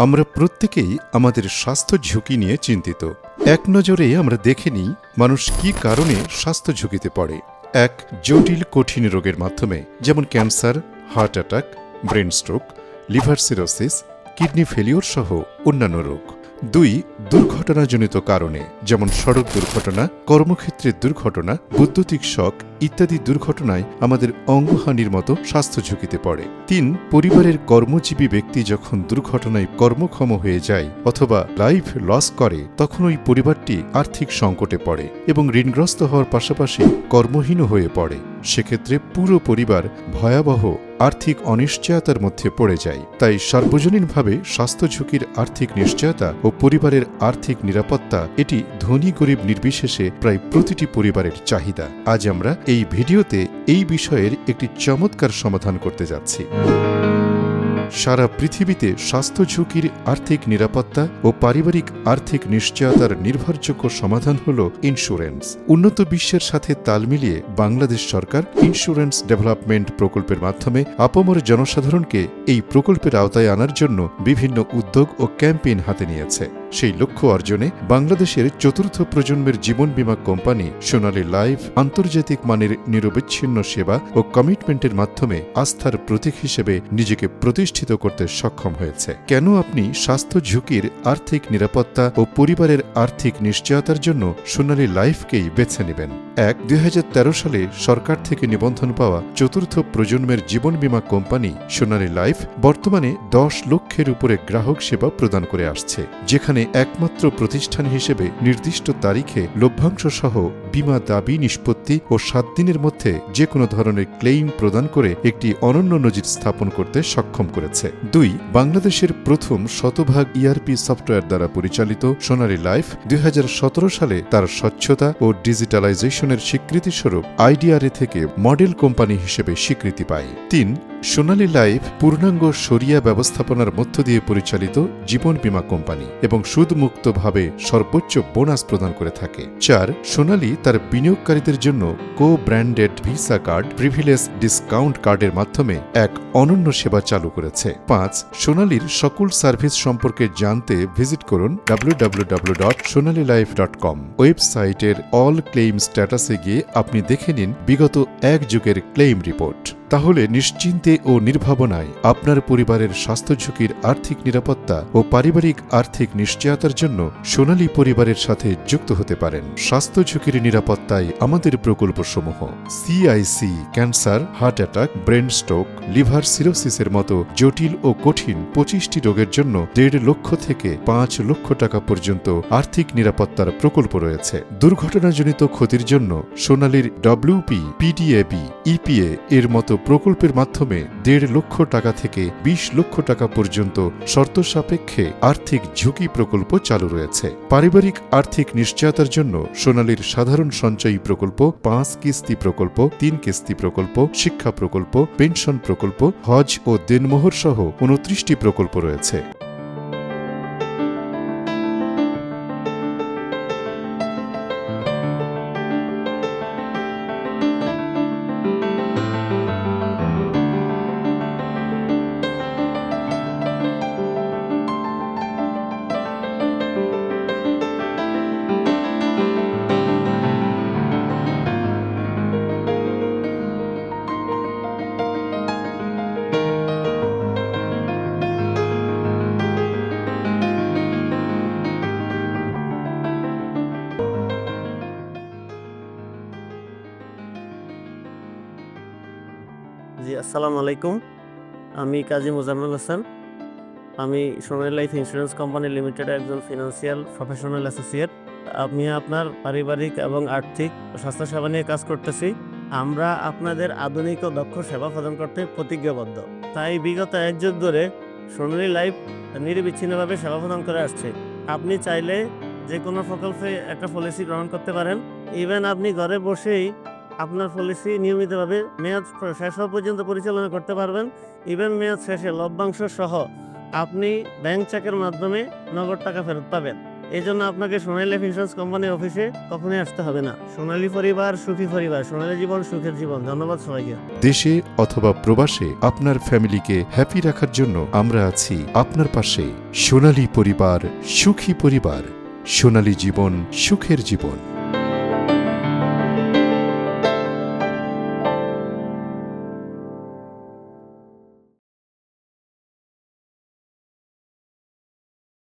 আমরা প্রত্যেকেই আমাদের স্বাস্থ্য ঝুঁকি নিয়ে চিন্তিত। এক নজরে আমরা দেখে নিই মানুষ কি কারণে স্বাস্থ্য ঝুঁকিতে পড়ে। এক, জটিল, কঠিন রোগের মাধ্যমে, যেমন cancer, heart attack, brain stroke, liver cirrhosis, kidney failure সহ অন্যান্য রোগ। দুই দুর্ঘটনাজনিত কারণে, যেমন সড়ক দুর্ঘটনা কর্মক্ষেত্রের দুর্ঘটনা, বৈদ্যুতিক শক ইত্যাদি দুর্ঘটনায় আমাদের অঙ্গহানির মতো স্বাস্থ্য ঝুঁকিতে পড়ে। তিন, পরিবারের কর্মজীবী ব্যক্তি যখন দুর্ঘটনায় কর্মক্ষম হয়ে যায় অথবা লাইফ লস করে, তখন ওই পরিবারটি আর্থিক সংকটে পড়ে এবং ঋণগ্রস্ত হওয়ার পাশাপাশি কর্মহীন হয়ে পড়ে। সেক্ষেত্রে পুরো পরিবার ভয়াবহ আর্থিক অনিশ্চয়তার মধ্যে পড়ে যায়। তাই সার্বজনীনভাবে স্বাস্থ্য ঝুঁকির আর্থিক নিশ্চয়তা ও পরিবারের আর্থিক নিরাপত্তা এটি ধনী গরিব নির্বিশেষে প্রায় প্রতিটি পরিবারের চাহিদা। আজ আমরা এই ভিডিওতে এই বিষয়ের একটি চমৎকার সমাধান করতে যাচ্ছি। সারা পৃথিবীতে স্বাস্থ্য ঝুঁকির আর্থিক নিরাপত্তা ও পারিবারিক আর্থিক নিশ্চয়তার নির্ভরযোগ্য সমাধান হল ইন্স্যুরেন্স উন্নত বিশ্বের সাথে তাল মিলিয়ে বাংলাদেশ সরকার ইন্স্যুরেন্স ডেভেলপমেন্ট প্রকল্পের মাধ্যমে আপমর জনসাধারণকে এই প্রকল্পের আওতায় আনার জন্য বিভিন্ন উদ্যোগ ও ক্যাম্পেইন হাতে নিয়েছে। সেই লক্ষ্য অর্জনে বাংলাদেশের চতুর্থ প্রজন্মের জীবন বীমা কোম্পানি সোনালী লাইফ আন্তর্জাতিক মানের নিরবিচ্ছিন্ন সেবা ও কমিটমেন্টের মাধ্যমে আস্থার প্রতীক হিসেবে নিজেকে প্রতিষ্ঠিত করতে সক্ষম হয়েছে। কেন আপনি স্বাস্থ্য ঝুঁকির আর্থিক নিরাপত্তা ও পরিবারের আর্থিক নিশ্চয়তার জন্য সোনালী লাইফকেই বেছে নেবেন? এক, দুই সালে সরকার থেকে নিবন্ধন পাওয়া চতুর্থ প্রজন্মের জীবন বীমা কোম্পানি সোনালী লাইফ বর্তমানে দশ লক্ষের উপরে গ্রাহক সেবা প্রদান করে আসছে, যেখানে একমাত্র প্রতিষ্ঠান হিসেবে নির্দিষ্ট তারিখে লভ্যাংশ সহ বীমা দাবি, নিষ্পত্তি ও সাত দিনের মধ্যে যে কোনো ধরনের ক্লেইম প্রদান করে একটি অনন্য নজির স্থাপন করতে সক্ষম করেছে। দুই, বাংলাদেশের প্রথম শতভাগ ইআরপি সফটওয়্যার দ্বারা পরিচালিত সোনালী লাইফ দুই হাজার সতেরো সালে তার স্বচ্ছতা ও ডিজিটালাইজেশনের স্বীকৃতিস্বরূপ আইডিআরএ থেকে মডেল কোম্পানি হিসেবে স্বীকৃতি পায়। তিন, সোনালী লাইফ পূর্ণাঙ্গ সরিয়া ব্যবস্থাপনার মধ্য দিয়ে পরিচালিত জীবন বীমা কোম্পানি এবং সুদমুক্তভাবে সর্বোচ্চ বোনাস প্রদান করে থাকে। চার, সোনালী তার বিনিয়োগকারীদের জন্য co branded Visa card privilege discount কার্ডের মাধ্যমে এক অনন্য সেবা চালু করেছে। পাঁচ, সোনালির সকল সার্ভিস সম্পর্কে জানতে ভিজিট করুন www.sonalilife.com ওয়েবসাইটের অল ক্লেইম স্ট্যাটাসে গিয়ে আপনি দেখে নিন বিগত এক যুগের ক্লেইম রিপোর্ট তাহলে নিশ্চিন্তে ও নির্ভাবনায় আপনার পরিবারের স্বাস্থ্য ঝুঁকির আর্থিক নিরাপত্তা ও পারিবারিক আর্থিক নিশ্চয়তার জন্য সোনালী পরিবারের সাথে যুক্ত হতে পারেন। স্বাস্থ্য ঝুঁকির নিরাপত্তায় আমাদের প্রকল্প প্রকল্পসমূহ CIC cancer, heart attack, brain stroke, liver সিরোসিসের মতো জটিল ও কঠিন পঁচিশটি রোগের জন্য দেড় লক্ষ থেকে পাঁচ লক্ষ টাকা পর্যন্ত আর্থিক নিরাপত্তার প্রকল্প রয়েছে। দুর্ঘটনাজনিত ক্ষতির জন্য সোনালীর ডব্লিউপি পিডিএবি ইপিএ এর মতো প্রকল্পের মাধ্যমে দেড় লক্ষ টাকা থেকে ২০ লক্ষ টাকা পর্যন্ত শর্ত সাপেক্ষে আর্থিক ঝুঁকি প্রকল্প চালু রয়েছে। পারিবারিক আর্থিক নিশ্চয়তার জন্য সোনালীর সাধারণ সঞ্চয়ী প্রকল্প, পাঁচ কিস্তি প্রকল্প, তিন কিস্তি প্রকল্প, শিক্ষা প্রকল্প, পেনশন প্রকল্প, হজ ও দেনমোহর সহ উনত্রিশটি প্রকল্প রয়েছে। জি, আসসালামু আলাইকুম। আমি কাজী মোজাম্মেল হাসান। আমি সোনালী লাইফ ইন্স্যুরেন্স কোম্পানি লিমিটেডের একজন ফিনান্সিয়াল প্রফেশনাল অ্যাসোসিয়েট আমি আপনার পারিবারিক এবং আর্থিক স্বাস্থ্যসেবা নিয়ে কাজ করতেছি। আমরা আপনাদের আধুনিক ও দক্ষ সেবা প্রদান করতে প্রতিজ্ঞাবদ্ধ। তাই বিগত এক যুগ ধরে সোনালী লাইফ নিরবিচ্ছিন্নভাবে সেবা প্রদান করে আসছে। আপনি চাইলে যে কোনো প্রকল্পে একটা পলিসি গ্রহণ করতে পারেন। ইভেন আপনি ঘরে বসেই আপনার পলিসি নিয়মিতভাবে মেয়াদ শেষ হওয়া পর্যন্ত পরিচালনা করতে পারবেন। ইভেন মেয়াদ শেষে লভ্যাংশ সহ আপনি ব্যাংক চেকের মাধ্যমে নগদ টাকা ফেরত পাবেন। এই জন্য আপনাকে সোনালী লাইফ ইন্স্যুরেন্স কোম্পানির অফিসে কখনোই আসতে হবে না। সোনালী পরিবার সুখী পরিবার, সোনালী জীবন সুখের জীবন। ধন্যবাদ সবাইকে। দেশে অথবা প্রবাসে আপনার ফ্যামিলিকে হ্যাপি রাখার জন্য আমরা আছি আপনার পাশে। সোনালী পরিবার, সুখী পরিবার। সোনালী জীবন, সুখের জীবন।